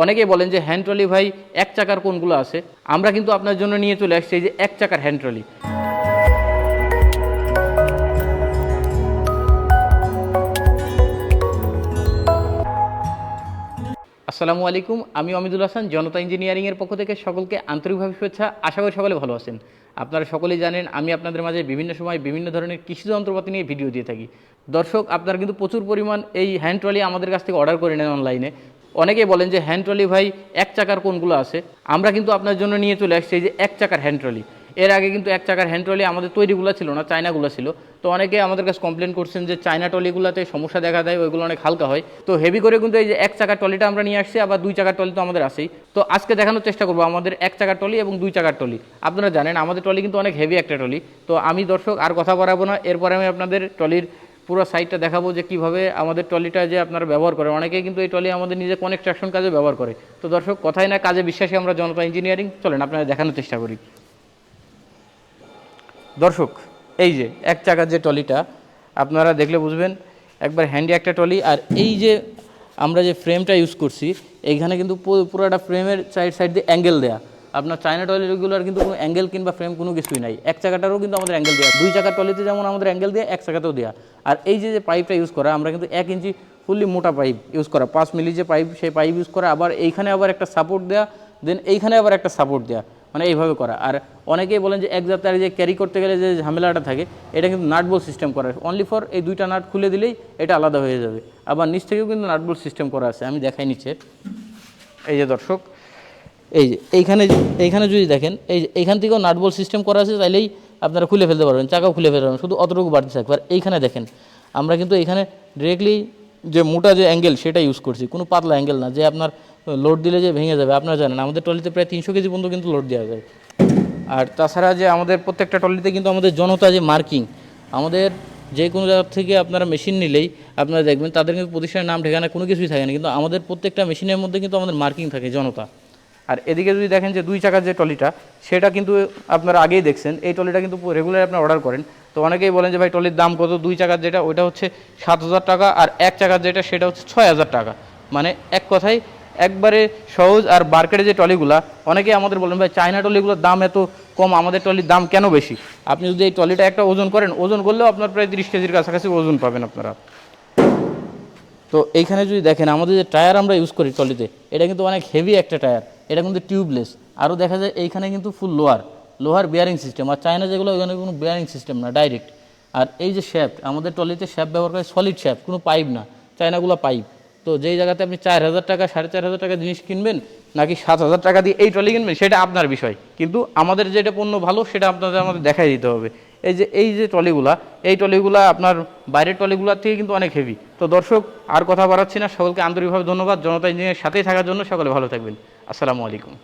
অনেকেই বলেন যে হ্যান্ড ট্রলি ভাই, এক চাকার কোনগুলো আছে? আমরা কিন্তু আপনার জন্য নিয়ে চলে আসছি এই যে এক চাকার হ্যান্ড ট্রলি আসসালামু আলাইকুম, আমি অমিদুল হাসান, জনতা ইঞ্জিনিয়ারিংয়ের পক্ষ থেকে সকলকে আন্তরিকভাবে শুভেচ্ছা। আশা করি সকলে ভালো আছেন। আপনারা সকলেই জানেন, আমি আপনাদের মাঝে বিভিন্ন সময় বিভিন্ন ধরনের কৃষি যন্ত্রপাতি নিয়ে ভিডিও দিয়ে থাকি। দর্শক, আপনারা কিন্তু প্রচুর পরিমাণ এই হ্যান্ড ট্রলি আমাদের কাছ থেকে অর্ডার করে নেন অনলাইনে অনেকেই বলেন যে হ্যান্ড ট্রলি ভাই, এক চাকার কোনগুলো আছে? আমরা কিন্তু আপনার জন্য নিয়ে চলে আসছি এই যে এক চাকার হ্যান্ড ট্রলি এর আগে কিন্তু এক চাকার হ্যান্ড ট্রলি আমাদের তৈরিগুলো ছিল না, চায়নাগুলো ছিল। তো অনেকে আমাদের কাছে কমপ্লেন করছেন যে চায়না ট্রলিগুলোতে সমস্যা দেখা দেয়, ওইগুলো অনেক হালকা হয়। তো হেভি করে কিন্তু এই যে এক চাকার ট্রলিটা আমরা নিয়ে আসছি, আবার দুই চাকার ট্রলি তো আমাদের আছেই। তো আজকে দেখানোর চেষ্টা করব আমাদের এক চাকার ট্রলি এবং দুই চাকার ট্রলি আপনারা জানেন, আমাদের ট্রলি কিন্তু অনেক হেভি একটা ট্রলি তো আমি দর্শক আর কথা বাড়াবো না, এরপরে আমি আপনাদের ট্রলির পুরো সাইডটা দেখাবো যে কীভাবে আমাদের ট্রলিটা যে আপনারা ব্যবহার করেন অনেকেই কিন্তু এই ট্রলি আমাদের নিজে কনস্ট্রাকশন কাজে ব্যবহার করে। তো দর্শক, কথাই না, কাজে বিশ্বাসী আমরা জনতা ইঞ্জিনিয়ারিং চলেন আপনারা দেখানোর চেষ্টা করি। দর্শক, এই যে এক চাকার যে ট্রলিটা, আপনারা দেখলে বুঝবেন, একবার হ্যান্ডি একটা ট্রলি। আর এই যে আমরা যে ফ্রেমটা ইউজ করছি, এইখানে কিন্তু পুরোটা ফ্রেমের সাইড সাইড দিয়ে অ্যাঙ্গেল দেয়া। আপনার চায়না ট্রলিগুলোর কিন্তু কোনো অ্যাঙ্গেল কিংবা ফ্রেম কোনো কিছুই নাই। এক চাকাটারও কিন্তু আমাদের অ্যাঙ্গেল দেওয়া দুই চাকার ট্রলিতে যেমন আমাদের অ্যাঙ্গেল দেওয়া এক চাকাতেও দেওয়া আর এই যে পাইপটা ইউজ করা, আমরা কিন্তু এক ইঞ্চি ফুললি মোটা পাইপ ইউজ করা। পাঁচ মিলি যে পাইপ সেই পাইপ ইউজ করা। আবার এইখানে আবার একটা সাপোর্ট দেওয়া দেন এইখানে আবার একটা সাপোর্ট দেওয়া মানে এইভাবে করা। আর অনেকেই বলেন যে, এক জাতের যে ক্যারি করতে গেলে যে ঝামেলাটা থাকে, এটা কিন্তু নাটবল সিস্টেম করা। আছে অনলি ফর এই দুইটা নাট খুলে দিলেই এটা আলাদা হয়ে যাবে। আবার নিচ থেকেও কিন্তু নাটবল সিস্টেম করা আছে। আমি দেখাই নিচে। এই যে দর্শক এই যে, এইখানে এইখানে যদি দেখেন, এই যে, এইখান থেকেও নাটবল সিস্টেম করা আছে তাইলেই আপনারা খুলে ফেলতে পারবেন, চাকাও খুলে ফেলতে পারবেন, শুধু অতটুকু বাড়তি থাকবে আর এইখানে দেখেন, আমরা কিন্তু এখানে ডিরেক্টলি যে মোটা যে অ্যাঙ্গেল সেটা ইউজ করছি, কোনো পাতলা অ্যাঙ্গেল না, যে আপনার লোড দিলে যে ভেঙে যাবে, আপনারা জানেন, আমাদের ট্রলিতে প্রায় তিনশো কেজি পর্যন্ত কিন্তু লোড দেওয়া যায়। আর তাছাড়া যে আমাদের প্রত্যেকটা ট্রলিতে কিন্তু আমাদের জনতা যে মার্কিং আমাদের যে কোনো জায়গা থেকে আপনারা মেশিন নিলেই আপনারা দেখবেন, তাদের কিন্তু প্রতিষ্ঠানের নাম, ঠিকানা কোনো কিছুই থাকে না, কিন্তু আমাদের প্রত্যেকটা মেশিনের মধ্যে কিন্তু আমাদের মার্কিং থাকে জনতা। আর এদিকে যদি দেখেন যে দুই চাকার যে ট্রলিটা, সেটা কিন্তু আপনারা আগেই দেখছেন। এই ট্রলিটা কিন্তু রেগুলার আপনারা অর্ডার করেন। তো অনেকেই বলেন যে, ভাই, ট্রলির দাম কত? দুই চাকার যেটা, ওইটা হচ্ছে সাত হাজার টাকা আর এক চাকার যেটা, সেটা হচ্ছে ছয় হাজার টাকা। মানে এক কথায় একবারে সহজ আর মার্কেটে যে ট্রলিগুলা, অনেকেই আমাদের বলেন, ভাই, চায়না ট্রলিগুলোর দাম এত কম, আমাদের ট্রলির দাম কেন বেশি? আপনি যদি এই ট্রলিটা একটা ওজন করেন, ওজন করলেও আপনার প্রায় তিরিশ কেজির কাছাকাছি ওজন পাবেন আপনারা। তো এইখানে যদি দেখেন, আমাদের যে টায়ার আমরা ইউজ করি ট্রলিতে, এটা কিন্তু অনেক হেভি একটা টায়ার। এটা কিন্তু টিউবলেস আরও দেখা যায় এইখানে কিন্তু ফুল লোহার লোহার বিয়ারিং সিস্টেম আর চায়না যেগুলো ওখানে কোনো বিয়ারিং সিস্টেম না ডাইরেক্ট আর এই যে শ্যাফট আমাদের ট্রলিতে শ্যাফট ব্যবহার করে সলিড শ্যাফট কোনো পাইপ না। চায়নাগুলো পাইপ তো যেই জায়গাতে আপনি চার হাজার টাকা, সাড়ে চার হাজার টাকা জিনিস কিনবেন, নাকি সাত হাজার টাকা দিয়ে এই ট্রলি কিনবেন, সেটা আপনার বিষয়। কিন্তু আমাদের যেটা পণ্য ভালো, সেটা আপনাদের, আমাদের দেখাই দিতে হবে। এই যে এই যে ট্রলিগুলা, এই ট্রলিগুলা আপনার বাইরের ট্রলিগুলার থেকে কিন্তু অনেক হেভি তো দর্শক, আর কথা বাড়াচ্ছি না। সকলকে আন্তরিকভাবে ধন্যবাদ। জনতা ইঞ্জিনিয়ারের সাথেই থাকার জন্য সকলে ভালো থাকবেন। আসসালামু আলাইকুম।